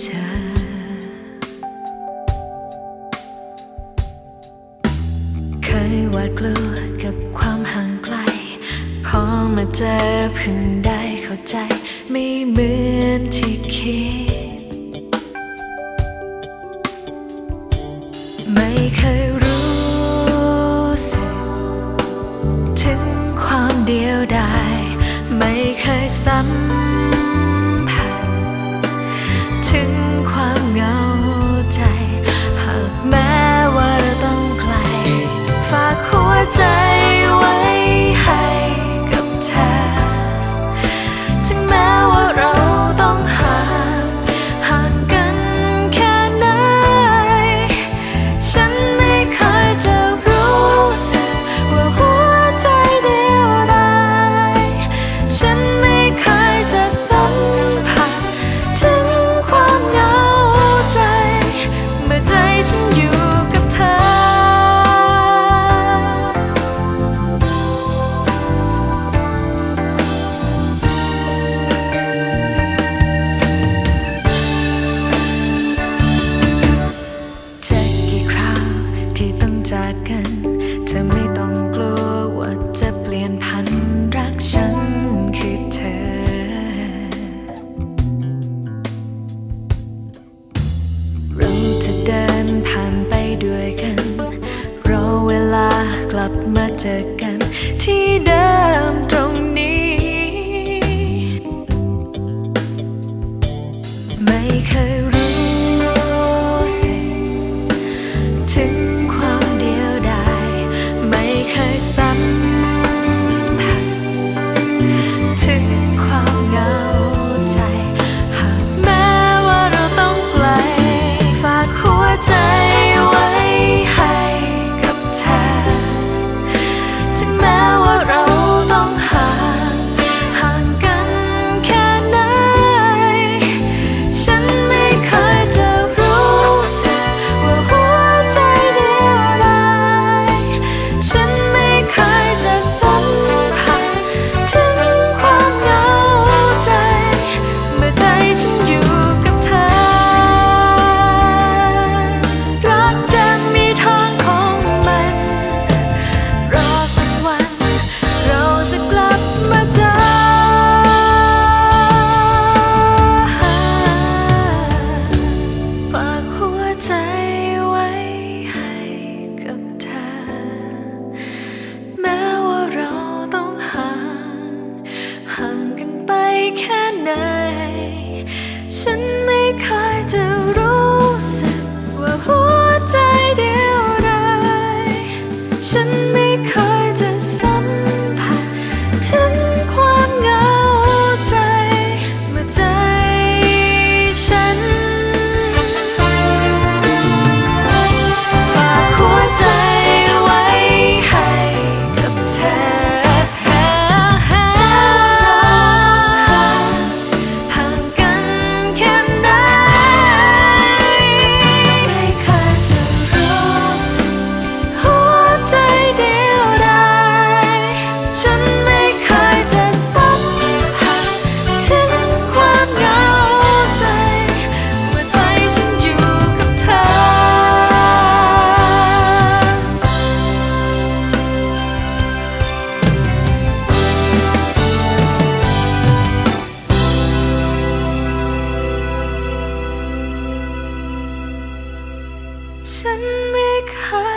เคยหวาดกลัวกับความห่างไกล พอมาเจอเพิ่งได้เข้าใจ ไม่เหมือนที่คิด ไม่เคยับมาเจอกันที่เดิมตรงนี้ ไม่เคยรู้ ฉันไม่เคย